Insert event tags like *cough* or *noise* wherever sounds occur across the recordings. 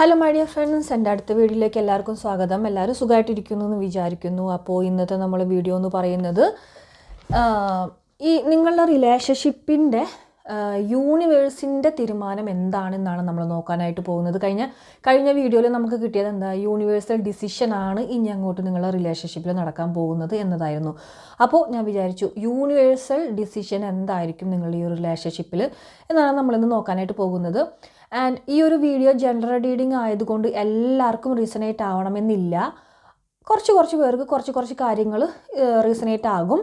Hello my dear friends എന്റെ അടുത്ത വീഡിയോയിലേക്ക് എല്ലാവർക്കും സ്വാഗതം. എല്ലാവരും സുഖമായിട്ടിരിക്കുന്നു എന്ന് വിചാരിക്കുന്നു. അപ്പോൾ ഇന്നത്തെ നമ്മൾ വീഡിയോ എന്ന് പറയുന്നത് ഈ നിങ്ങളുടെ റിലേഷൻഷിപ്പിന്റെ യൂണിവേഴ്സിന്റെ തീരുമാനം എന്താണെന്നാണ് നമ്മൾ നോക്കാനായിട്ട് പോകുന്നത്. കഴിഞ്ഞ കഴിഞ്ഞ വീഡിയോയിൽ നമുക്ക് കിട്ടിയത് എന്താ? യൂണിവേഴ്സൽ ഡിസിഷനാണ് ഇനി അങ്ങോട്ട് നിങ്ങളുടെ റിലേഷൻഷിപ്പിൽ നടക്കാൻ പോകുന്നത് എന്നതായിരുന്നു. അപ്പോൾ ഞാൻ വിചാരിച്ചു യൂണിവേഴ്സൽ ഡിസിഷൻ എന്തായിരിക്കും നിങ്ങളുടെ ഈ റിലേഷൻഷിപ്പിൽ എന്നാണ് നമ്മളിന്ന് നോക്കാനായിട്ട് പോകുന്നത്. ആൻഡ് ഈ ഒരു വീഡിയോ ജനറൽ റീഡിങ് ആയതുകൊണ്ട് എല്ലാവർക്കും റീസണേറ്റ് ആവണമെന്നില്ല. കുറച്ച് കുറച്ച് പേർക്ക് കുറച്ച് കുറച്ച് കാര്യങ്ങൾ റീസണേറ്റ് ആകും.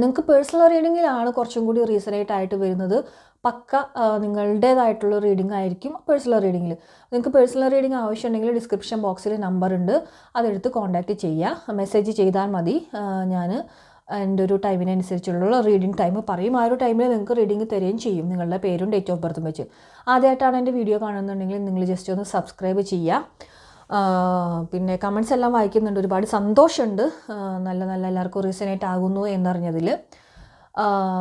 നിങ്ങൾക്ക് പേഴ്സണൽ റീഡിങ്ങിലാണ് കുറച്ചും കൂടി റീസണേറ്റ് ആയിട്ട് വരുന്നത്. പക്ക നിങ്ങളുടേതായിട്ടുള്ള റീഡിംഗ് ആയിരിക്കും പേഴ്സണൽ റീഡിങ്ങിൽ നിങ്ങൾക്ക് പേഴ്സണൽ റീഡിംഗ് ആവശ്യമുണ്ടെങ്കിൽ ഡിസ്ക്രിപ്ഷൻ ബോക്സിൽ നമ്പർ ഉണ്ട്. അതെടുത്ത് കോൺടാക്റ്റ് ചെയ്യുക മെസ്സേജ് ചെയ്താൽ മതി. ഞാൻ എന്റെ ഒരു ടൈമിനനുസരിച്ചുള്ള റീഡിങ് ടൈം പറയും. ആ ഒരു ടൈമിൽ നിങ്ങൾക്ക് റീഡിങ് തരികയും ചെയ്യും. നിങ്ങളുടെ പേരും ഡേറ്റ് ഓഫ് ബർത്തും വെച്ച്. ആദ്യമായിട്ടാണ് എന്റെ വീഡിയോ കാണുന്നുണ്ടെങ്കിൽ നിങ്ങൾ ജസ്റ്റ് ഒന്ന് സബ്സ്ക്രൈബ് ചെയ്യുക. ആ, പിന്നെ കമൻസ് എല്ലാം വായിക്കുന്നുണ്ട്. ഒരുപാട് സന്തോഷമുണ്ട്. നല്ല നല്ല എല്ലാവർക്കും റീസണേറ്റ് ആകുന്നു എന്നറിഞ്ഞതിൽ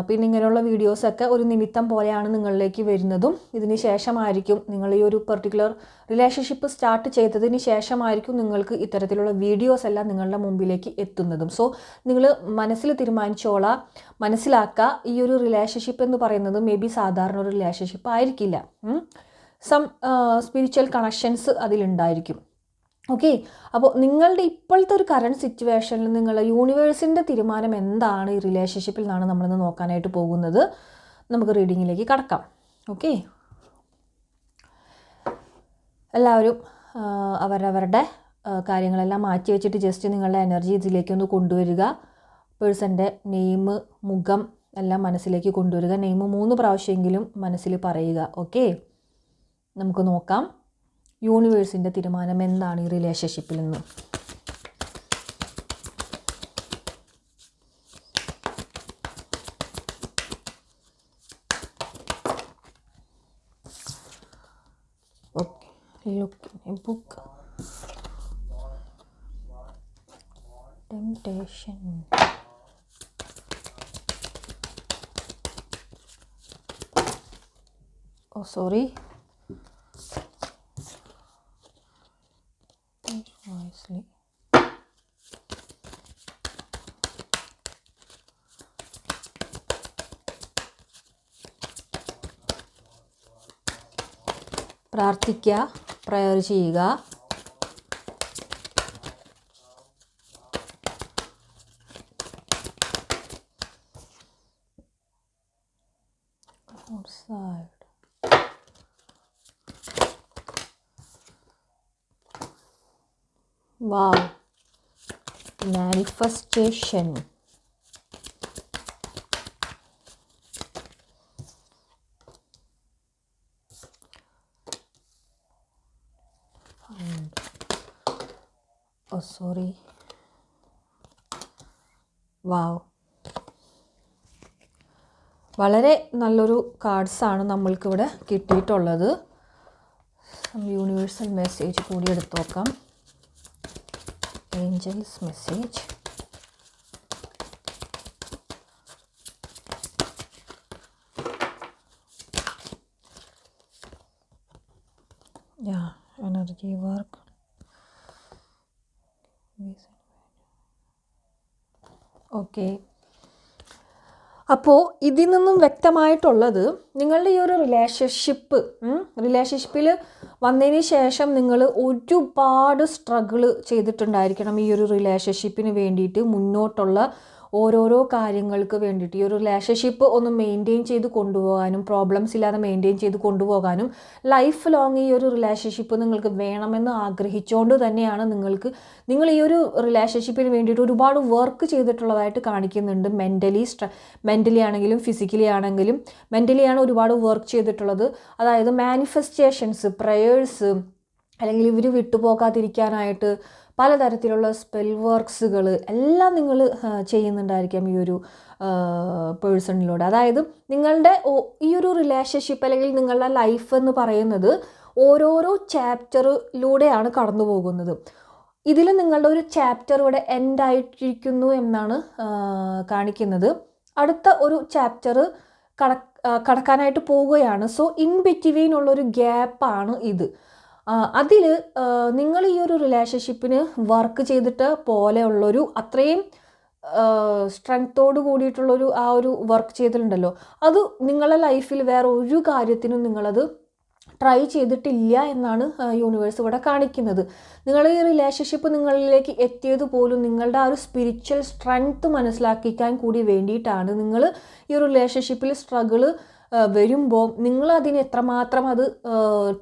പിന്നെ ഇങ്ങനെയുള്ള വീഡിയോസൊക്കെ ഒരു നിമിത്തം പോലെയാണ് നിങ്ങളിലേക്ക് വരുന്നതും. ഇതിന് ശേഷമായിരിക്കും നിങ്ങൾ ഈ ഒരു പെർട്ടിക്കുലർ റിലേഷൻഷിപ്പ് സ്റ്റാർട്ട് ചെയ്തതിന് ശേഷമായിരിക്കും നിങ്ങൾക്ക് ഇത്തരത്തിലുള്ള വീഡിയോസ് എല്ലാം നിങ്ങളുടെ മുമ്പിലേക്ക് എത്തുന്നതും. സോ നിങ്ങൾ മനസ്സിൽ തീരുമാനിച്ചോളാം മനസ്സിലാക്കുക ഈ ഒരു റിലേഷൻഷിപ്പ് എന്ന് പറയുന്നത് മേ ബി സാധാരണ ഒരു റിലേഷൻഷിപ്പ് ആയിരിക്കില്ല. സം സ്പിരിച്വൽ കണക്ഷൻസ് അതിലുണ്ടായിരിക്കും. ഓക്കെ? അപ്പോൾ നിങ്ങളുടെ ഇപ്പോഴത്തെ ഒരു കറണ്ട് സിറ്റുവേഷനിൽ നിങ്ങൾ യൂണിവേഴ്സിന്റെ തീരുമാനം എന്താണ്? ഈ റിലേഷൻഷിപ്പിൽ നിന്നാണ് നമ്മളിന്ന് നോക്കാനായിട്ട് പോകുന്നത്. നമുക്ക് റീഡിങ്ങിലേക്ക് കടക്കാം. ഓക്കെ? എല്ലാവരും അവരവരുടെ കാര്യങ്ങളെല്ലാം മാറ്റി വെച്ചിട്ട് ജസ്റ്റ് നിങ്ങളുടെ എനർജി ഇതിലേക്ക് ഒന്ന് കൊണ്ടുവരിക. പേഴ്സന്റെ നെയിം മുഖം എല്ലാം മനസ്സിലേക്ക് കൊണ്ടുവരിക. നെയിം മൂന്ന് പ്രാവശ്യമെങ്കിലും മനസ്സിൽ പറയുക. ഓക്കെ? നമുക്ക് നോക്കാം. യൂണിവേഴ്സിന്റെ തീരുമാനം എന്താണ് ഈ റിലേഷൻഷിപ്പിൽ നിന്ന്? ബുക്ക് ടെംപ്ടേഷൻ ഓ സോറി പ്രാർത്ഥിക്കുക പ്രയർ ചെയ്യുക outside wow manifestation Oh wow. വളരെ നല്ലൊരു കാർഡ്സാണ് നമ്മൾക്കിവിടെ കിട്ടിയിട്ടുള്ളത്. യൂണിവേഴ്സൽ മെസ്സേജ് കൂടി എടുത്ത് നോക്കാം angels message. Yeah energy work. Okay. അപ്പോൾ ഇതിൽ നിന്നും വ്യക്തമായിട്ടുള്ളത് നിങ്ങളുടെ ഈ ഒരു റിലേഷൻഷിപ്പ് റിലേഷൻഷിപ്പിൽ വന്നതിന് ശേഷം നിങ്ങൾ ഒരുപാട് സ്ട്രഗിൾ ചെയ്തിട്ടുണ്ടായിരിക്കണം ഈ ഒരു റിലേഷൻഷിപ്പിന് വേണ്ടിയിട്ട് മുന്നോട്ടുള്ള ഓരോരോ കാര്യങ്ങൾക്ക് വേണ്ടിയിട്ട് ഈ ഒരു റിലേഷൻഷിപ്പ് ഒന്ന് മെയിന്റെയിൻ ചെയ്ത് കൊണ്ടുപോകാനും പ്രോബ്ലംസ് ഇല്ലാതെ മെയിന്റെയിൻ ചെയ്ത് കൊണ്ടുപോകാനും ലൈഫ് ലോങ് ഈ ഒരു റിലേഷൻഷിപ്പ് നിങ്ങൾക്ക് വേണമെന്ന് ആഗ്രഹിച്ചുകൊണ്ട് തന്നെയാണ് നിങ്ങൾക്ക് നിങ്ങൾ ഈ ഒരു റിലേഷൻഷിപ്പിന് വേണ്ടിയിട്ട് ഒരുപാട് വർക്ക് ചെയ്തിട്ടുള്ളതായിട്ട് കാണിക്കുന്നുണ്ട് മെന്റലി സ്ട്ര മെന്റലി ആണെങ്കിലും ഫിസിക്കലി ആണെങ്കിലും. മെന്റലി ആണ് ഒരുപാട് വർക്ക് ചെയ്തിട്ടുള്ളത്. അതായത് മാനിഫെസ്റ്റേഷൻസ് പ്രയേഴ്സ് അല്ലെങ്കിൽ ഇവർ വിട്ടുപോകാതിരിക്കാനായിട്ട് പലതരത്തിലുള്ള സ്പെൽ വർക്ക്സുകൾ എല്ലാം നിങ്ങൾ ചെയ്യുന്നുണ്ടായിരിക്കാം ഈ ഒരു പേഴ്സണിലൂടെ. അതായത് നിങ്ങളുടെ ഈ ഒരു റിലേഷൻഷിപ്പ് അല്ലെങ്കിൽ നിങ്ങളുടെ ലൈഫ് എന്ന് പറയുന്നത് ഓരോരോ ചാപ്റ്ററിലൂടെയാണ് കടന്നു പോകുന്നത്. ഇതിൽ നിങ്ങളുടെ ഒരു ചാപ്റ്റർ ഇവിടെ എൻഡ് ആയിട്ടിരിക്കുന്നു എന്നാണ് കാണിക്കുന്നത്. അടുത്ത ഒരു ചാപ്റ്റർ കട കടക്കാനായിട്ട് പോവുകയാണ്. സോ ഇൻ ബിറ്റ്വീൻ ഉള്ളൊരു ഗ്യാപ്പാണ് ഇത്. അതിൽ നിങ്ങൾ ഈ ഒരു റിലേഷൻഷിപ്പിന് വർക്ക് ചെയ്തിട്ട് പോലെയുള്ളൊരു അത്രയും സ്ട്രെങ്ത്തോട് കൂടിയിട്ടുള്ളൊരു ആ ഒരു വർക്ക് ചെയ്തിട്ടുണ്ടല്ലോ. അത് നിങ്ങളുടെ ലൈഫിൽ വേറെ ഒരു കാര്യത്തിനും നിങ്ങളത് ട്രൈ ചെയ്തിട്ടില്ല എന്നാണ് യൂണിവേഴ്സ് ഇവിടെ കാണിക്കുന്നത്. നിങ്ങൾ ഈ റിലേഷൻഷിപ്പ് നിങ്ങളിലേക്ക് എത്തിയത് പോലും നിങ്ങളുടെ ആ ഒരു സ്പിരിച്വൽ സ്ട്രെങ്ത് മനസ്സിലാക്കിക്കാൻ കൂടി വേണ്ടിയിട്ടാണ് നിങ്ങൾ ഈ റിലേഷൻഷിപ്പിൽ സ്ട്രഗിൾ വരുമ്പോൾ നിങ്ങൾ അതിന് എത്രമാത്രം അത്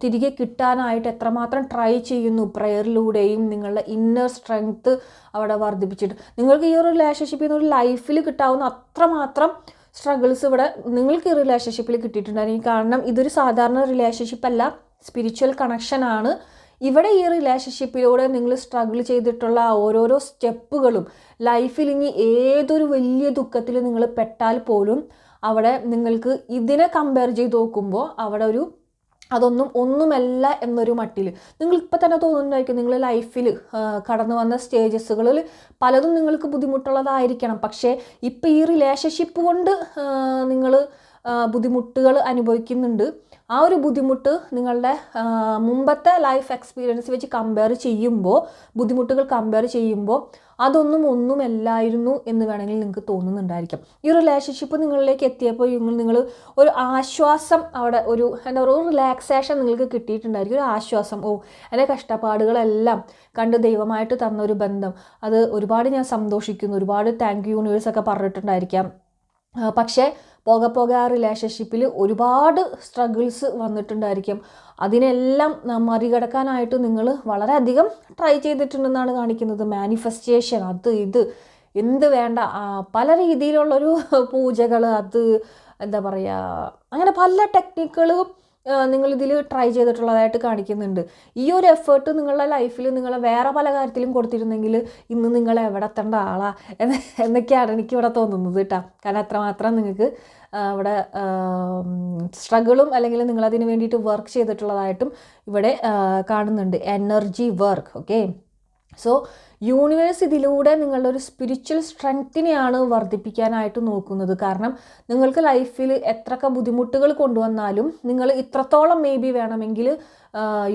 തിരികെ കിട്ടാനായിട്ട് എത്രമാത്രം ട്രൈ ചെയ്യുന്നു പ്രയറിലൂടെയും നിങ്ങളുടെ ഇന്നർ സ്ട്രെങ്ത്ത് അവിടെ വർദ്ധിപ്പിച്ചിട്ട്. നിങ്ങൾക്ക് ഈ ഒരു റിലേഷൻഷിപ്പിൽ നിന്ന് ഒരു ലൈഫിൽ കിട്ടാവുന്ന അത്രമാത്രം സ്ട്രഗിൾസ് ഇവിടെ നിങ്ങൾക്ക് ഈ റിലേഷൻഷിപ്പിൽ കിട്ടിയിട്ടുണ്ടായിരിക്കും കാരണം ഇതൊരു സാധാരണ റിലേഷൻഷിപ്പ് അല്ല സ്പിരിച്വൽ കണക്ഷനാണ് ഇവിടെ ഈ റിലേഷൻഷിപ്പിലൂടെ നിങ്ങൾ സ്ട്രഗിൾ ചെയ്തിട്ടുള്ള ഓരോരോ സ്റ്റെപ്പുകളും ലൈഫിൽ ഇനി ഏതൊരു വലിയ ദുഃഖത്തിൽ നിങ്ങൾ പെട്ടാൽ പോലും അവിടെ നിങ്ങൾക്ക് ഇതിനെ കമ്പയർ ചെയ്ത് നോക്കുമ്പോൾ അവിടെ ഒരു അതൊന്നും ഒന്നുമല്ല എന്നൊരു മട്ടിൽ. നിങ്ങൾ ഇപ്പം തന്നെ തോന്നുന്നുണ്ടായിരിക്കും നിങ്ങൾ ലൈഫിൽ കടന്നു വന്ന സ്റ്റേജസുകളിൽ പലതും നിങ്ങൾക്ക് ബുദ്ധിമുട്ടുള്ളതായിരിക്കണം. പക്ഷേ ഇപ്പം ഈ റിലേഷൻഷിപ്പ് കൊണ്ട് നിങ്ങൾ ബുദ്ധിമുട്ടുകൾ അനുഭവിക്കുന്നുണ്ട്. ആ ഒരു ബുദ്ധിമുട്ട് നിങ്ങളുടെ മുമ്പത്തെ ലൈഫ് എക്സ്പീരിയൻസ് വെച്ച് കമ്പയർ ചെയ്യുമ്പോൾ ബുദ്ധിമുട്ടുകൾ കമ്പയർ ചെയ്യുമ്പോൾ അതൊന്നും ഒന്നുമല്ലായിരുന്നു എന്ന് വേണമെങ്കിൽ നിങ്ങൾക്ക് തോന്നുന്നുണ്ടായിരിക്കും. ഈ റിലേഷൻഷിപ്പ് നിങ്ങളിലേക്ക് എത്തിയപ്പോൾ നിങ്ങൾ നിങ്ങൾ ഒരു ആശ്വാസം അവിടെ ഒരു എന്താ പറയുക ഒരു റിലാക്സേഷൻ നിങ്ങൾക്ക് കിട്ടിയിട്ടുണ്ടായിരിക്കും. ഒരു ആശ്വാസം ഓ എന്റെ കഷ്ടപ്പാടുകളെല്ലാം കണ്ട് ദൈവമായിട്ട് തന്ന ഒരു ബന്ധം. അത് ഒരുപാട് ഞാൻ സന്തോഷിക്കുന്നു. ഒരുപാട് താങ്ക് യൂണിവേഴ്സൊക്കെ പറഞ്ഞിട്ടുണ്ടായിരിക്കാം. പക്ഷേ പോകെ പോകെ ആ റിലേഷൻഷിപ്പിൽ ഒരുപാട് സ്ട്രഗിൾസ് വന്നിട്ടുണ്ടായിരിക്കും. അതിനെല്ലാം മറികടക്കാനായിട്ട് നിങ്ങൾ വളരെയധികം ട്രൈ ചെയ്തിട്ടുണ്ടെന്നാണ് കാണിക്കുന്നത്. മാനിഫെസ്റ്റേഷൻ അത് ഇത് എന്ത് വേണ്ട പല രീതിയിലുള്ളൊരു *laughs* പൂജകൾ അത് എന്താ പറയുക അങ്ങനെ പല ടെക്നിക്കുകളും നിങ്ങളിതിൽ ട്രൈ ചെയ്തിട്ടുള്ളതായിട്ട് കാണിക്കുന്നുണ്ട്. ഈ ഒരു എഫേർട്ട് നിങ്ങളുടെ ലൈഫിൽ നിങ്ങൾ വേറെ പല കാര്യത്തിലും കൊടുത്തിരുന്നെങ്കിൽ ഇന്ന് നിങ്ങൾ എവിടെ എത്തേണ്ട ആളാ? എന്ന് എന്നൊക്കെയാണ് എനിക്കിവിടെ തോന്നുന്നത് കേട്ടോ. കാരണം അത്രമാത്രം നിങ്ങൾക്ക് ഇവിടെ സ്ട്രഗിളും അല്ലെങ്കിൽ നിങ്ങളതിന് വേണ്ടിയിട്ട് വർക്ക് ചെയ്തിട്ടുള്ളതായിട്ടും ഇവിടെ കാണുന്നുണ്ട്. Energy work okay so universe ഇതിലൂടെ നിങ്ങളുടെ ഒരു സ്പിരിച്വൽ സ്ട്രെങ്ത്തിനെയാണ് വർദ്ധിപ്പിക്കാനായിട്ട് നോക്കുന്നത്. കാരണം നിങ്ങൾക്ക് ലൈഫിൽ എത്രയൊക്കെ ബുദ്ധിമുട്ടുകൾ കൊണ്ടുവന്നാലും നിങ്ങൾ ഇത്രത്തോളം മേ ബി വേണമെങ്കിൽ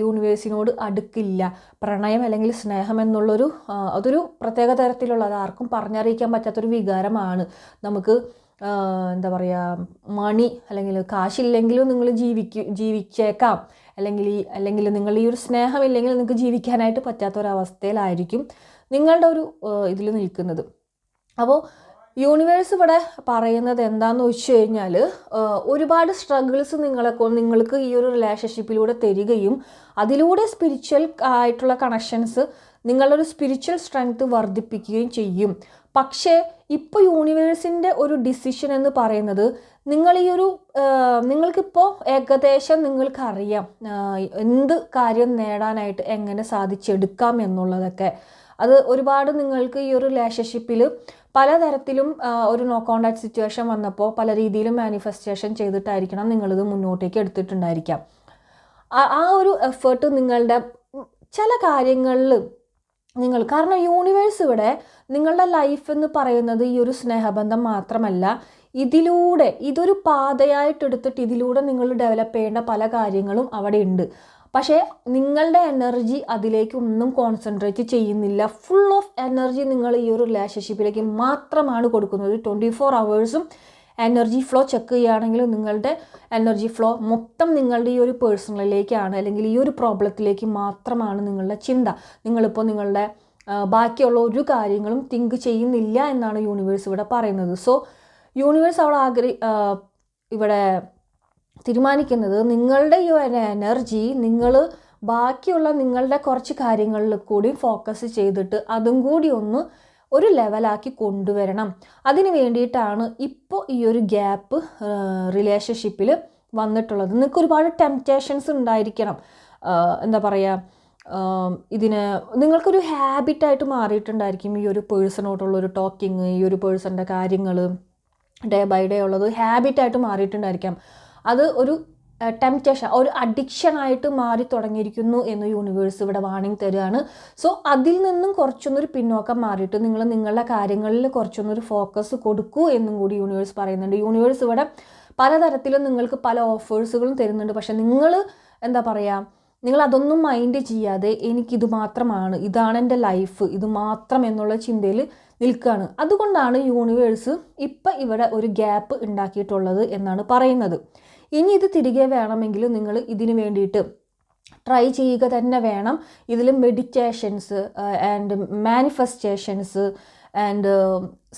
യൂണിവേഴ്സിനോട് അടുക്കില്ല. പ്രണയം അല്ലെങ്കിൽ സ്നേഹം എന്നുള്ളൊരു അതൊരു പ്രത്യേക തരത്തിലുള്ള ആർക്കും പറഞ്ഞറിയിക്കാൻ പറ്റാത്തൊരു വികാരമാണ്. നമുക്ക് എന്താ പറയുക മണി അല്ലെങ്കിൽ കാശില്ലെങ്കിലും നിങ്ങൾ ജീവിക്കും ജീവിച്ചേക്കാം. അല്ലെങ്കിൽ അല്ലെങ്കിൽ നിങ്ങൾ ഈ ഒരു സ്നേഹമില്ലെങ്കിൽ നിങ്ങൾക്ക് ജീവിക്കാനായിട്ട് പറ്റാത്തൊരവസ്ഥയിലായിരിക്കും. നിങ്ങളുടെ ഒരു ഇതിൽ നിൽക്കുന്നത്. അപ്പോൾ യൂണിവേഴ്സ് ഇവിടെ പറയുന്നത് എന്താണെന്ന് വെച്ച് കഴിഞ്ഞാൽ ഒരുപാട് സ്ട്രഗിൾസ് നിങ്ങളെ നിങ്ങൾക്ക് ഈ ഒരു റിലേഷൻഷിപ്പിലൂടെ തരികയും അതിലൂടെ സ്പിരിച്വൽ ആയിട്ടുള്ള കണക്ഷൻസ് നിങ്ങളുടെ ഒരു സ്പിരിച്വൽ സ്ട്രെങ്ത് വർദ്ധിപ്പിക്കുകയും ചെയ്യും. പക്ഷേ ഇപ്പോൾ യൂണിവേഴ്സിന്റെ ഒരു ഡിസിഷൻ എന്ന് പറയുന്നത് നിങ്ങൾ ഈ ഒരു നിങ്ങൾക്കിപ്പോൾ ഏകദേശം നിങ്ങൾക്കറിയാം എന്ത് കാര്യം നേടാനായിട്ട് എങ്ങനെ സാധിച്ചെടുക്കാം എന്നുള്ളതൊക്കെ. അത് ഒരുപാട് നിങ്ങൾക്ക് ഈ ഒരു റിലേഷൻഷിപ്പിൽ പലതരത്തിലും ഒരു നോ കോണ്ടാക്ട് സിറ്റുവേഷൻ വന്നപ്പോൾ പല രീതിയിലും മാനിഫെസ്റ്റേഷൻ ചെയ്തിട്ടായിരിക്കണം നിങ്ങളിത് മുന്നോട്ടേക്ക് എടുത്തിട്ടുണ്ടായിരിക്കാം. ആ ഒരു എഫേർട്ട് നിങ്ങളുടെ ചില കാര്യങ്ങളിൽ നിങ്ങൾ കാരണം യൂണിവേഴ്സ് ഇവിടെ നിങ്ങളുടെ ലൈഫ് എന്ന് പറയുന്നത് ഈ ഒരു സ്നേഹബന്ധം മാത്രമല്ല ഇതിലൂടെ ഇതൊരു പാതയായിട്ടെടുത്തിട്ട് ഇതിലൂടെ നിങ്ങൾ ഡെവലപ്പ് ചെയ്യേണ്ട പല കാര്യങ്ങളും അവിടെ ഉണ്ട്. പക്ഷേ നിങ്ങളുടെ എനർജി അതിലേക്ക് ഒന്നും കോൺസെൻട്രേറ്റ് ചെയ്യുന്നില്ല. ഫുൾ ഓഫ് എനർജി നിങ്ങൾ ഈ ഒരു റിലേഷൻഷിപ്പിലേക്ക് മാത്രമാണ് കൊടുക്കുന്നത്. ട്വന്റി ഫോർ അവേഴ്സും എനർജി ഫ്ലോ ചെക്ക് ചെയ്യുകയാണെങ്കിൽ നിങ്ങളുടെ എനർജി ഫ്ലോ മൊത്തം നിങ്ങളുടെ ഈ ഒരു പേഴ്സണലിലേക്കാണ് അല്ലെങ്കിൽ ഈ ഒരു പ്രോബ്ലത്തിലേക്ക് മാത്രമാണ് നിങ്ങളുടെ ചിന്ത. നിങ്ങളിപ്പോൾ നിങ്ങളുടെ ബാക്കിയുള്ള ഒരു കാര്യങ്ങളും തിങ്ക് ചെയ്യുന്നില്ല എന്നാണ് യൂണിവേഴ്സ് ഇവിടെ പറയുന്നത്. സോ യൂണിവേഴ്സ് അവിടെ ആഗ്രഹി ഇവിടെ തീരുമാനിക്കുന്നത് നിങ്ങളുടെ ഈ ഒരു എനർജി നിങ്ങൾ ബാക്കിയുള്ള നിങ്ങളുടെ കുറച്ച് കാര്യങ്ങളിൽ കൂടി ഫോക്കസ് ചെയ്തിട്ട് അതും കൂടി ഒന്ന് ഒരു ലെവലാക്കി കൊണ്ടുവരണം. അതിന് വേണ്ടിയിട്ടാണ് ഇപ്പോൾ ഈ ഒരു ഗ്യാപ്പ് റിലേഷൻഷിപ്പിൽ വന്നിട്ടുള്ളത്. നിങ്ങൾക്ക് ഒരുപാട് ടെംപ്റ്റേഷൻസ് ഉണ്ടായിരിക്കണം. എന്താ പറയുക ഇതിന് നിങ്ങൾക്കൊരു ഹാബിറ്റായിട്ട് മാറിയിട്ടുണ്ടായിരിക്കും ഈ ഒരു പേഴ്സണോട്ടുള്ള ഒരു ടോക്കിങ് ഈ ഒരു പേഴ്സണിന്റെ കാര്യങ്ങൾ ഡേ ബൈ ഡേ ഉള്ളത്. ഹാബിറ്റായിട്ട് മാറിയിട്ടുണ്ടായിരിക്കാം. അത് ഒരു ടെംപ്റ്റേഷൻ ഒരു അഡിക്ഷൻ ആയിട്ട് മാറി തുടങ്ങിയിരിക്കുന്നു എന്ന് യൂണിവേഴ്സ് ഇവിടെ വാണിംഗ് തരികയാണ് സോ അതിൽ നിന്നും കുറച്ചൊന്നൊരു പിന്നോക്കം മാറിയിട്ട് നിങ്ങൾ നിങ്ങളുടെ കാര്യങ്ങളിൽ കുറച്ചൊന്നൊരു ഫോക്കസ് കൊടുക്കൂ എന്നും കൂടി യൂണിവേഴ്സ് പറയുന്നുണ്ട്. യൂണിവേഴ്സ് ഇവിടെ പലതരത്തിലും നിങ്ങൾക്ക് പല ഓഫേഴ്സുകളും തരുന്നുണ്ട്. പക്ഷേ നിങ്ങൾ എന്താ പറയുക നിങ്ങൾ അതൊന്നും മൈൻഡ് ചെയ്യാതെ എനിക്കിത് മാത്രമാണ് ഇതാണ് എന്റെ ലൈഫ് ഇത് മാത്രം എന്നുള്ള ചിന്തയിൽ നിൽക്കുകയാണ്. അതുകൊണ്ടാണ് യൂണിവേഴ്സ് ഇപ്പം ഇവിടെ ഒരു ഗ്യാപ്പ് ഉണ്ടാക്കിയിട്ടുള്ളത് എന്നാണ് പറയുന്നത്. ഇനി ഇത് തിരികെ വേണമെങ്കിൽ നിങ്ങൾ ഇതിന് വേണ്ടിയിട്ട് ട്രൈ ചെയ്യുക തന്നെ വേണം. ഇതിൽ meditations and manifestations and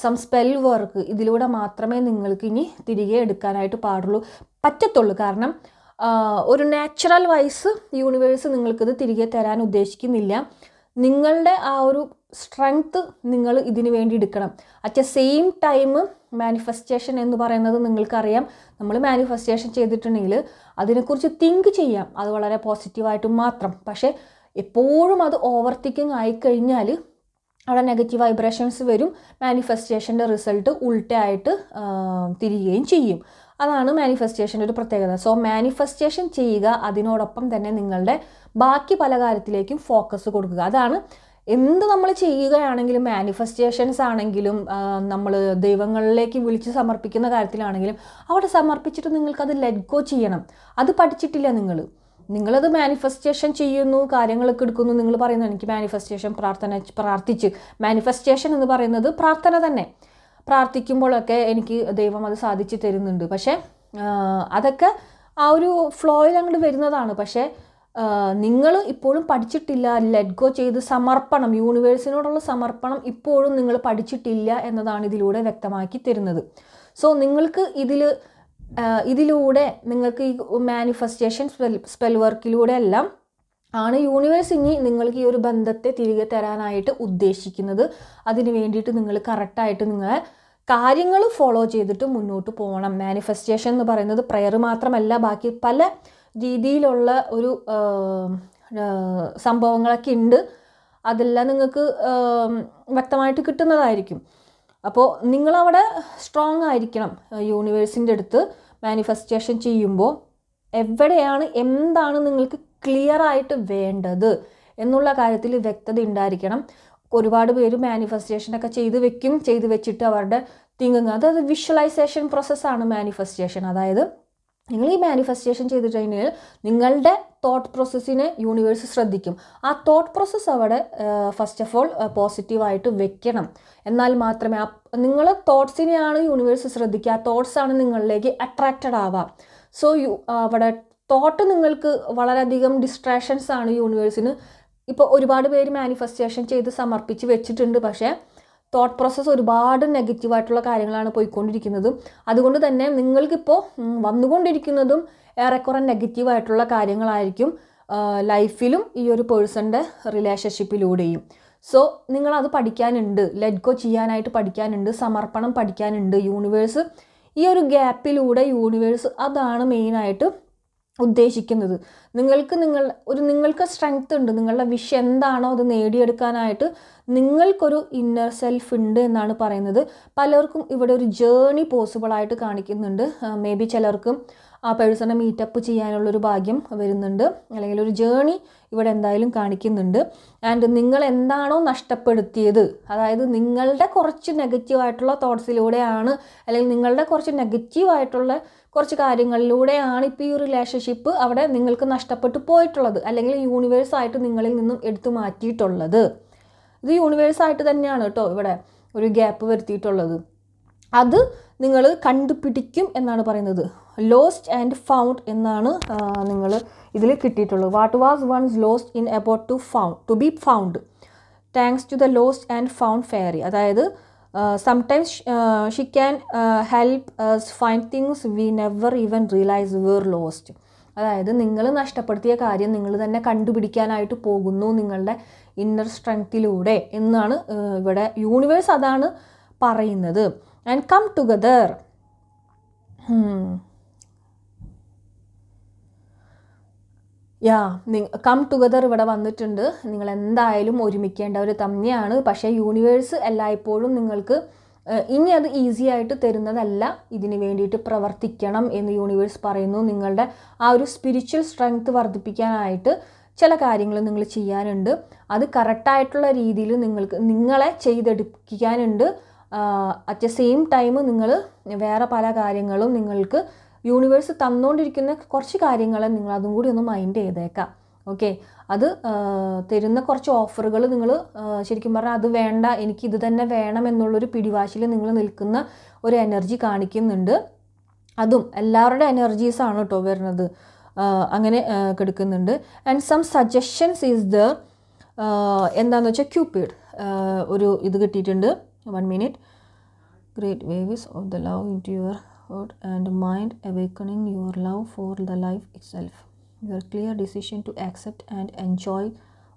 some spell work ഇതിലൂടെ മാത്രമേ നിങ്ങൾക്ക് ഇനി തിരികെ എടുക്കാനായിട്ട് പാടുള്ളൂ. പറ്റത്തുള്ളൂ. കാരണം ഒരു നാച്ചുറൽ വൈസ് യൂണിവേഴ്സ് നിങ്ങൾക്കിത് തിരികെ തരാൻ ഉദ്ദേശിക്കുന്നില്ല. നിങ്ങളുടെ ആ ഒരു സ്ട്രെങ്ത്ത് നിങ്ങൾ ഇതിന് വേണ്ടി എടുക്കണം. അറ്റ് സെയിം ടൈം മാനിഫെസ്റ്റേഷൻ എന്ന് പറയുന്നത് നിങ്ങൾക്കറിയാം. നമ്മൾ മാനിഫെസ്റ്റേഷൻ ചെയ്തിട്ടുണ്ടെങ്കിൽ അതിനെക്കുറിച്ച് തിങ്ക് ചെയ്യാം. അത് വളരെ പോസിറ്റീവായിട്ട് മാത്രം. പക്ഷേ എപ്പോഴും അത് ഓവർ തിങ്കിങ് ആയിക്കഴിഞ്ഞാൽ അവിടെ നെഗറ്റീവ് വൈബ്രേഷൻസ് വരും. മാനിഫെസ്റ്റേഷന്റെ റിസൾട്ട് ഉൾട്ടയായിട്ട് തിരികുകയും ചെയ്യും. അതാണ് മാനിഫെസ്റ്റേഷന്റെ ഒരു പ്രത്യേകത. സോ മാനിഫെസ്റ്റേഷൻ ചെയ്യുക അതിനോടൊപ്പം തന്നെ നിങ്ങളുടെ ബാക്കി പല കാര്യത്തിലേക്കും ഫോക്കസ് കൊടുക്കുക. അതാണ് എന്ത് നമ്മൾ ചെയ്യുകയാണെങ്കിലും മാനിഫെസ്റ്റേഷൻസ് ആണെങ്കിലും നമ്മൾ ദൈവങ്ങളിലേക്ക് വിളിച്ച് സമർപ്പിക്കുന്ന കാര്യത്തിലാണെങ്കിലും അവിടെ സമർപ്പിച്ചിട്ട് നിങ്ങൾക്കത് ലെറ്റ് ഗോ ചെയ്യണം. അത് പഠിച്ചിട്ടില്ല നിങ്ങൾ. നിങ്ങളത് മാനിഫെസ്റ്റേഷൻ ചെയ്യുന്നു കാര്യങ്ങളൊക്കെ എടുക്കുന്നു നിങ്ങൾ പറയുന്നു എനിക്ക് മാനിഫെസ്റ്റേഷൻ പ്രാർത്ഥന പ്രാർത്ഥിച്ച്. മാനിഫെസ്റ്റേഷൻ എന്ന് പറയുന്നത് പ്രാർത്ഥന തന്നെ. പ്രാർത്ഥിക്കുമ്പോഴൊക്കെ എനിക്ക് ദൈവം അത് സാധിച്ചു തരുന്നുണ്ട്. പക്ഷേ അതൊക്കെ ആ ഒരു ഫ്ലോയിൽ അങ്ങോട്ട് വരുന്നതാണ്. പക്ഷേ നിങ്ങൾ ഇപ്പോഴും പഠിച്ചിട്ടില്ല ലെറ്റ് ഗോ ചെയ്ത് സമർപ്പണം യൂണിവേഴ്സിനോടുള്ള സമർപ്പണം ഇപ്പോഴും നിങ്ങൾ പഠിച്ചിട്ടില്ല എന്നതാണ് ഇതിലൂടെ വ്യക്തമാക്കി തരുന്നത്. സോ നിങ്ങൾക്ക് ഇതിൽ ഇതിലൂടെ നിങ്ങൾക്ക് ഈ മാനിഫെസ്റ്റേഷൻ സ്പെൽ സ്പെൽ വർക്കിലൂടെ എല്ലാം ആണ് യൂണിവേഴ്സ് ഇനി നിങ്ങൾക്ക് ഈ ഒരു ബന്ധത്തെ തിരികെ തരാനായിട്ട് ഉദ്ദേശിക്കുന്നത്. അതിന് വേണ്ടിയിട്ട് നിങ്ങൾ കറക്റ്റായിട്ട് നിങ്ങൾ കാര്യങ്ങൾ ഫോളോ ചെയ്തിട്ട് മുന്നോട്ട് പോകണം. മാനിഫെസ്റ്റേഷൻ എന്ന് പറയുന്നത് പ്രെയർ മാത്രമല്ല ബാക്കി പല രീതിയിലുള്ള ഒരു സംഭവങ്ങളൊക്കെ ഉണ്ട്. അതെല്ലാം നിങ്ങൾക്ക് വ്യക്തമായിട്ട് കിട്ടുന്നതായിരിക്കും. അപ്പോൾ നിങ്ങളവിടെ സ്ട്രോങ് ആയിരിക്കണം യൂണിവേഴ്സിന്റെ അടുത്ത് മാനിഫെസ്റ്റേഷൻ ചെയ്യുമ്പോൾ. എവിടെയാണ് എന്താണ് നിങ്ങൾക്ക് ക്ലിയർ ആയിട്ട് വേണ്ടത് എന്നുള്ള കാര്യത്തിൽ വ്യക്തത ഉണ്ടായിരിക്കണം. ഒരുപാട് പേര് മാനിഫെസ്റ്റേഷനൊക്കെ ചെയ്ത് വെക്കും ചെയ്ത് വെച്ചിട്ട് അവരുടെ തിങ്കിങ് അതായത് വിഷ്വലൈസേഷൻ പ്രോസസ്സാണ് മാനിഫെസ്റ്റേഷൻ അതായത് നിങ്ങൾ ഈ മാനിഫെസ്റ്റേഷൻ ചെയ്തിട്ട് കഴിഞ്ഞാൽ നിങ്ങളുടെ തോട്ട് പ്രോസസ്സിനെ യൂണിവേഴ്സ് ശ്രദ്ധിക്കും. ആ തോട്ട് പ്രോസസ്സ് അവിടെ ഫസ്റ്റ് ഓഫ് ഓൾ പോസിറ്റീവായിട്ട് വെക്കണം. എന്നാൽ മാത്രമേ ആ നിങ്ങളെ തോട്ട്സിനെയാണ് യൂണിവേഴ്സ് ശ്രദ്ധിക്കുക. ആ തോട്ട്സാണ് നിങ്ങളിലേക്ക് അട്രാക്റ്റഡ് ആവാം സോ യു അവിടെ തോട്ട് നിങ്ങൾക്ക് വളരെയധികം ഡിസ്ട്രാക്ഷൻസ് ആണ് യൂണിവേഴ്സിന് ഇപ്പോൾ ഒരുപാട് പേര് മാനിഫെസ്റ്റേഷൻ ചെയ്ത് സമർപ്പിച്ച് വെച്ചിട്ടുണ്ട്. പക്ഷേ തോട്ട് പ്രോസസ്സ് ഒരുപാട് നെഗറ്റീവായിട്ടുള്ള കാര്യങ്ങളാണ് പോയിക്കൊണ്ടിരിക്കുന്നത്. അതുകൊണ്ട് തന്നെ നിങ്ങൾക്കിപ്പോൾ വന്നുകൊണ്ടിരിക്കുന്നതും ഏറെക്കുറെ നെഗറ്റീവായിട്ടുള്ള കാര്യങ്ങളായിരിക്കും ലൈഫിലും ഈ ഒരു പേഴ്സണിന്റെ റിലേഷൻഷിപ്പിലൂടെയും സോ നിങ്ങളത് പഠിക്കാനുണ്ട് ലെറ്റ് ഗോ ചെയ്യാനായിട്ട് പഠിക്കാനുണ്ട് സമർപ്പണം പഠിക്കാനുണ്ട് യൂണിവേഴ്സ് ഈ ഒരു ഗ്യാപ്പിലൂടെ യൂണിവേഴ്സ് അതാണ് മെയിനായിട്ട് ഉദ്ദേശിക്കുന്നത്. നിങ്ങൾക്ക് നിങ്ങൾ ഒരു നിങ്ങൾക്ക് സ്ട്രെങ്ത് ഉണ്ട് നിങ്ങളുടെ വിഷ് എന്താണോ അത് നേടിയെടുക്കാനായിട്ട് നിങ്ങൾക്കൊരു ഇന്നർ സെൽഫ് ഉണ്ട് എന്നാണ് പറയുന്നത്. പലർക്കും ഇവിടെ ഒരു ജേണി പോസിബിളായിട്ട് കാണിക്കുന്നുണ്ട്. മേ ബി ചിലർക്കും ആ പേഴ്സണെ മീറ്റപ്പ് ചെയ്യാനുള്ളൊരു ഭാഗ്യം വരുന്നുണ്ട്. അല്ലെങ്കിൽ ഒരു ജേണി ഇവിടെ എന്തായാലും കാണിക്കുന്നുണ്ട്. ആൻഡ് നിങ്ങൾ എന്താണോ നഷ്ടപ്പെടുത്തിയത് അതായത് നിങ്ങളുടെ കുറച്ച് നെഗറ്റീവായിട്ടുള്ള തോട്ട്സിലൂടെയാണ് അല്ലെങ്കിൽ നിങ്ങളുടെ കുറച്ച് നെഗറ്റീവായിട്ടുള്ള കുറച്ച് കാര്യങ്ങളിലൂടെയാണ് ഇപ്പോൾ ഈ റിലേഷൻഷിപ്പ് അവിടെ നിങ്ങൾക്ക് നഷ്ടപ്പെട്ടു പോയിട്ടുള്ളത് അല്ലെങ്കിൽ യൂണിവേഴ്സായിട്ട് നിങ്ങളിൽ നിന്നും എടുത്തു മാറ്റിയിട്ടുള്ളത്. ഇത് യൂണിവേഴ്സായിട്ട് തന്നെയാണ് കേട്ടോ ഇവിടെ ഒരു ഗ്യാപ്പ് വരുത്തിയിട്ടുള്ളത്. അത് നിങ്ങൾ കണ്ടുപിടിക്കും എന്നാണ് പറയുന്നത്. ലോസ്റ്റ് ആൻഡ് ഫൗണ്ട് എന്നാണ് നിങ്ങൾ ഇതിൽ കിട്ടിയിട്ടുള്ളത്. What was once lost in about to found to be found thanks to the lost and found fairy അതായത് sometimes she can help find things we never even realise we're lost അതായത് നിങ്ങൾ നഷ്ടപ്പെടുത്തിയ കാര്യം നിങ്ങൾ തന്നെ കണ്ടുപിടിക്കാനായിട്ട് പോകുന്നു നിങ്ങളുടെ ഇന്നർ സ്ട്രെങ്ത്തിലൂടെ എന്നാണ് ഇവിടെ യൂണിവേഴ്സ് അതാണ് പറയുന്നത്. And come together yeah come together ഇവിടെ വന്നിട്ടുണ്ട്. നിങ്ങൾ എന്തായാലും ഒരുമിക്കേണ്ടവർ തന്നെയാണ് പക്ഷേ യൂണിവേഴ്സ് എല്ലായ്പ്പോഴും നിങ്ങൾക്ക് ഇനി അത് ഈസി ആയിട്ട് തരുന്നതല്ല. ഇതിന് വേണ്ടിയിട്ട് പ്രവർത്തിക്കണം എന്ന് യൂണിവേഴ്സ് പറയുന്നു. നിങ്ങളുടെ ആ ഒരു സ്പിരിച്വൽ സ്ട്രെങ്ത് വർദ്ധിപ്പിക്കാനായിട്ട് ചില കാര്യങ്ങൾ നിങ്ങൾ ചെയ്യാനുണ്ട്. അത് കറക്റ്റായിട്ടുള്ള രീതിയിൽ നിങ്ങൾക്ക് നിങ്ങളെ ചെയ്തെടുപ്പിക്കാനുണ്ട്. അറ്റ് ദ സെയിം ടൈം നിങ്ങൾ വേറെ പല കാര്യങ്ങളും നിങ്ങൾക്ക് യൂണിവേഴ്സ് തന്നുകൊണ്ടിരിക്കുന്ന കുറച്ച് കാര്യങ്ങളെ നിങ്ങൾ അതും കൂടി ഒന്ന് മൈൻഡ് ചെയ്തേക്കാം. ഓക്കെ അത് തരുന്ന കുറച്ച് ഓഫറുകൾ നിങ്ങൾ ശരിക്കും പറഞ്ഞാൽ അത് വേണ്ട എനിക്ക് ഇത് തന്നെ വേണം എന്നുള്ളൊരു പിടിവാശിയിൽ നിങ്ങൾ നിൽക്കുന്ന ഒരു എനർജി കാണിക്കുന്നുണ്ട്. അതും എല്ലാവരുടെ എനർജീസാണ് കേട്ടോ വരുന്നത്. അങ്ങനെ കിടക്കുന്നുണ്ട്. And some suggestions is the എന്താണെന്ന് വെച്ചാൽ ക്യൂപ്പിഡ് ഒരു ഇത് കിട്ടിയിട്ടുണ്ട്. one minute. Great waves of the love into your heart and mind, awakening your love for the life itself. Your clear decision to accept and enjoy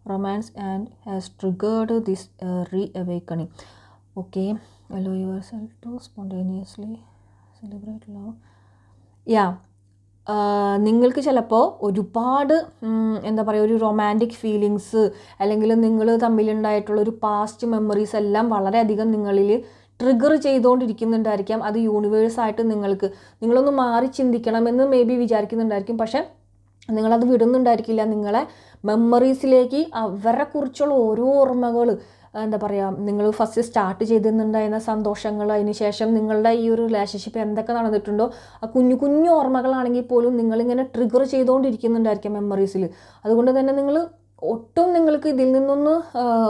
romance and has triggered this uh, reawakening. Okay, allow yourself to spontaneously celebrate love. Yeah നിങ്ങൾക്ക് ചിലപ്പോൾ ഒരുപാട് എന്താ പറയുക ഒരു romantic feelings അല്ലെങ്കിൽ നിങ്ങൾ തമ്മിലുണ്ടായിട്ടുള്ള ഒരു past memories എല്ലാം വളരെയധികം നിങ്ങളിൽ ട്രിഗർ ചെയ്തുകൊണ്ടിരിക്കുന്നുണ്ടായിരിക്കാം അത് യൂണിവേഴ്സായിട്ട് നിങ്ങൾക്ക് നിങ്ങളൊന്ന് മാറി ചിന്തിക്കണമെന്ന് മേ ബി വിചാരിക്കുന്നുണ്ടായിരിക്കും. പക്ഷേ നിങ്ങളത് വിടുന്നുണ്ടായിരിക്കില്ല. നിങ്ങളെ മെമ്മറീസിലേക്ക് അവരെ കുറിച്ചുള്ള ഓരോ ഓർമ്മകൾ എന്താ പറയുക നിങ്ങൾ ഫസ്റ്റ് സ്റ്റാർട്ട് ചെയ്തിരുന്നുണ്ടായിരുന്ന സന്തോഷങ്ങൾ അതിന് ശേഷം നിങ്ങളുടെ ഈ ഒരു റിലേഷൻഷിപ്പ് എന്തൊക്കെ നടന്നിട്ടുണ്ടോ ആ കുഞ്ഞു കുഞ്ഞു ഓർമ്മകളാണെങ്കിൽ പോലും നിങ്ങളിങ്ങനെ ട്രിഗർ ചെയ്തുകൊണ്ടിരിക്കുന്നുണ്ടായിരിക്കും മെമ്മറീസിൽ അതുകൊണ്ട് തന്നെ നിങ്ങൾ ഒട്ടും നിങ്ങൾക്ക് ഇതിൽ നിന്നൊന്ന്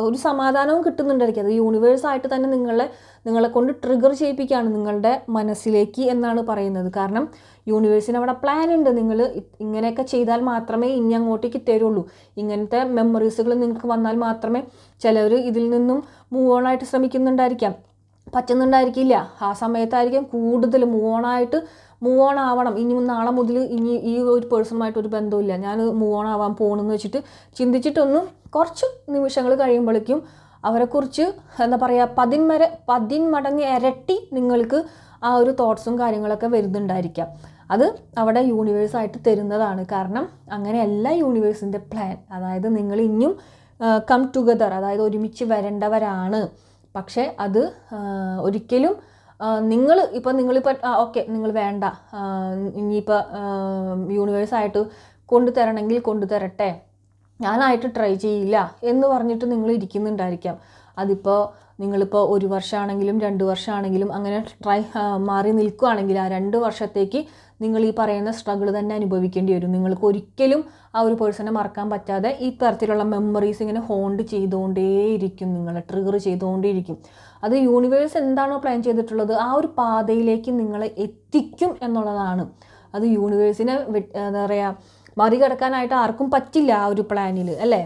ഒരു സമാധാനവും കിട്ടുന്നുണ്ടായിരിക്കും. അത് യൂണിവേഴ്സായിട്ട് തന്നെ നിങ്ങളെ നിങ്ങളെ കൊണ്ട് ട്രിഗർ ചെയ്യിപ്പിക്കുകയാണ് നിങ്ങളുടെ മനസ്സിലേക്ക് എന്നാണ് പറയുന്നത്. കാരണം യൂണിവേഴ്സിന് അവിടെ പ്ലാൻ ഉണ്ട്. നിങ്ങൾ ഇങ്ങനെയൊക്കെ ചെയ്താൽ മാത്രമേ ഇനി അങ്ങോട്ടേക്ക് തരുള്ളൂ ഇങ്ങനത്തെ മെമ്മറീസുകൾ നിങ്ങൾക്ക് വന്നാൽ മാത്രമേ ചിലർ ഇതിൽ നിന്നും മൂവ് ഓൺ ആയിട്ട് ശ്രമിക്കുന്നുണ്ടായിരിക്കാം. പറ്റുന്നുണ്ടായിരിക്കില്ല. ആ സമയത്തായിരിക്കും കൂടുതൽ മൂവ് ഓൺ ആയിട്ട് മൂവ് ഓൺ ആവണം. ഇനി നാളെ മുതൽ ഇനി ഈ ഒരു പേഴ്സണുമായിട്ട് ഒരു ബന്ധമില്ല ഞാൻ മൂവ് ഓൺ ആവാൻ പോകണമെന്ന് വെച്ചിട്ട് ചിന്തിച്ചിട്ടൊന്നും കുറച്ച് നിമിഷങ്ങൾ കഴിയുമ്പോഴേക്കും അവരെക്കുറിച്ച് എന്താ പറയുക പതിന്മര പതിന്മടങ്ങ് ഇരട്ടി നിങ്ങൾക്ക് ആ ഒരു തോട്ട്സും കാര്യങ്ങളൊക്കെ വരുന്നുണ്ടായിരിക്കാം. അത് അവിടെ യൂണിവേഴ്സായിട്ട് തരുന്നതാണ്. കാരണം അങ്ങനെയല്ല യൂണിവേഴ്സിന്റെ പ്ലാൻ അതായത് നിങ്ങൾ ഇനിയും കം ടുഗദർ അതായത് ഒരുമിച്ച് വരേണ്ടവരാണ്. പക്ഷേ അത് ഒരിക്കലും നിങ്ങൾ ഇപ്പം നിങ്ങളിപ്പോൾ ഓക്കെ നിങ്ങൾ വേണ്ട. ഇനിയിപ്പോൾ യൂണിവേഴ്സായിട്ട് കൊണ്ടുതരണമെങ്കിൽ കൊണ്ടുതരട്ടെ ഞാനായിട്ട് ട്രൈ ചെയ്യില്ല എന്ന് പറഞ്ഞിട്ട് നിങ്ങൾ ഇരിക്കുന്നുണ്ടായിരിക്കാം. അതിപ്പോൾ നിങ്ങളിപ്പോൾ ഒരു വർഷമാണെങ്കിലും രണ്ട് വർഷമാണെങ്കിലും അങ്ങനെ ട്രൈ മാറി നിൽക്കുകയാണെങ്കിൽ ആ രണ്ട് വർഷത്തേക്ക് നിങ്ങൾ ഈ പറയുന്ന സ്ട്രഗിൾ തന്നെ അനുഭവിക്കേണ്ടി വരും. നിങ്ങൾക്ക് ഒരിക്കലും ആ ഒരു പേഴ്സണെ മറക്കാൻ പറ്റാതെ ഈ തരത്തിലുള്ള മെമ്മറീസ് ഇങ്ങനെ ഹോണ്ട് ചെയ്തുകൊണ്ടേയിരിക്കും. നിങ്ങളെ ട്രിഗർ ചെയ്തുകൊണ്ടേയിരിക്കും. അത് യൂണിവേഴ്സ് എന്താണോ പ്ലാൻ ചെയ്തിട്ടുള്ളത് ആ ഒരു പാതയിലേക്ക് നിങ്ങളെ എത്തിക്കും എന്നുള്ളതാണ്. അത് യൂണിവേഴ്സിനെ എന്താ പറയുക മറികടക്കാനായിട്ട് ആർക്കും പറ്റില്ല ആ ഒരു പ്ലാനിൽ അല്ലേ?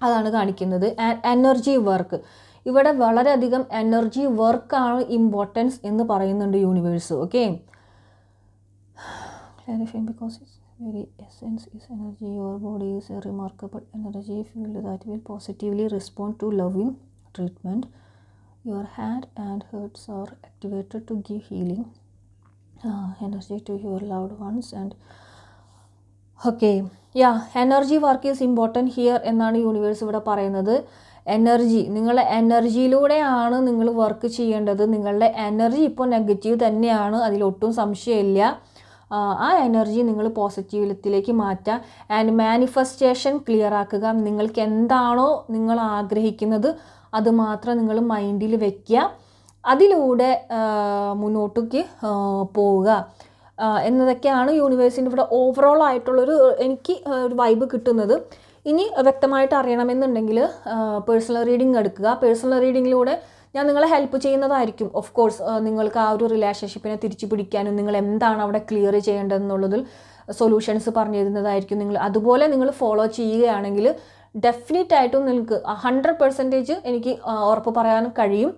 അതാണ് കാണിക്കുന്നത്. എനർജി വർക്ക് ഇവിടെ വളരെയധികം എനർജി വർക്കാണ് ഇമ്പോർട്ടൻസ് എന്ന് പറയുന്നുണ്ട് universe okay clarifying because its very essence is energy. Your body is a remarkable energy field that will positively respond to loving treatment. Your hand and hearts are activated to give healing uh, energy to your loved ones and okay yeah energy work is important here എന്നാണ് universe ഇവിടെ പറയുന്നത് energy നിങ്ങളുടെ എനർജിയിലൂടെയാണ് നിങ്ങൾ work ചെയ്യേണ്ടത് നിങ്ങളുടെ energy ഇപ്പോൾ negative തന്നെയാണ് അതിലൊട്ടും സംശയമില്ല ആ, എനർജി നിങ്ങൾ പോസിറ്റീവിലത്തിലേക്ക് മാറ്റുക ആൻഡ് മാനിഫെസ്റ്റേഷൻ ക്ലിയർ ആക്കുക. നിങ്ങൾക്ക് എന്താണോ നിങ്ങൾ ആഗ്രഹിക്കുന്നത് അത് മാത്രം നിങ്ങൾ മൈൻഡിൽ വെക്കുക. അതിലൂടെ മുന്നോട്ടേക്ക് പോവുക. എന്നതൊക്കെയാണ് യൂണിവേഴ്സിന്റെ ഇവിടെ ഓവറോൾ ആയിട്ടുള്ളൊരു എനിക്ക് ഒരു വൈബ് കിട്ടുന്നത്. ഇനി വ്യക്തമായിട്ട് അറിയണമെന്നുണ്ടെങ്കിൽ പേഴ്സണൽ റീഡിംഗ് എടുക്കുക. പേഴ്സണൽ റീഡിങ്ങിലൂടെ ഞാൻ നിങ്ങളെ ഹെൽപ്പ് ചെയ്യുന്നതായിരിക്കും. ഓഫ് കോഴ്സ് നിങ്ങൾക്ക് ആ ഒരു റിലേഷൻഷിപ്പിനെ തിരിച്ചു പിടിക്കാനും നിങ്ങൾ എന്താണ് അവിടെ ക്ലിയർ ചെയ്യേണ്ടതെന്നുള്ളതിൽ സൊല്യൂഷൻസ് പറഞ്ഞു തരുന്നതായിരിക്കും നിങ്ങൾ. അതുപോലെ നിങ്ങൾ ഫോളോ ചെയ്യുകയാണെങ്കിൽ ഡെഫിനറ്റ് ആയിട്ടും നിങ്ങൾക്ക് ഹൺഡ്രഡ് പെർസെന്റേജ് എനിക്ക് ഉറപ്പ് പറയാൻ കഴിയും.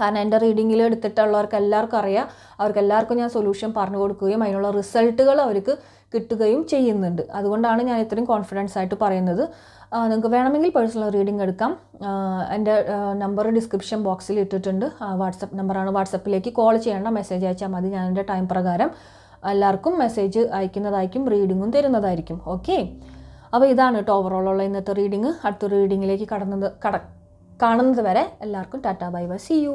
കാരണം എന്റെ റീഡിങ്ങിൽ എടുത്തിട്ടുള്ളവർക്ക് എല്ലാവർക്കും അറിയാം. അവർക്ക് എല്ലാവർക്കും ഞാൻ സൊല്യൂഷൻ പറഞ്ഞു കൊടുക്കുകയും അതിനുള്ള റിസൾട്ടുകൾ അവർക്ക് കിട്ടുകയും ചെയ്യുന്നുണ്ട്. അതുകൊണ്ടാണ് ഞാൻ ഇത്രയും കോൺഫിഡൻസ് ആയിട്ട് പറയുന്നത്. നിങ്ങൾക്ക് വേണമെങ്കിൽ പേഴ്സണൽ റീഡിംഗ് എടുക്കാം. എന്റെ നമ്പർ ഡിസ്ക്രിപ്ഷൻ ബോക്സിൽ ഇട്ടിട്ടുണ്ട്. വാട്സപ്പ് നമ്പറാണ് വാട്സപ്പിലേക്ക് കോൾ ചെയ്യേണ്ട. മെസ്സേജ് അയച്ചാൽ മതി. ഞാൻ എന്റെ ടൈം പ്രകാരം എല്ലാവർക്കും മെസ്സേജ് അയക്കുന്നതായിരിക്കും റീഡിങ്ങും തരുന്നതായിരിക്കും. ഓക്കെ അപ്പോൾ ഇതാണ് കേട്ടോ ഓവറോളുള്ള ഇന്നത്തെ റീഡിങ് അടുത്ത റീഡിങ്ങിലേക്ക് കടന്നത് കട കാണുന്നത് വരെ എല്ലാവർക്കും ta-ta bye bye. See you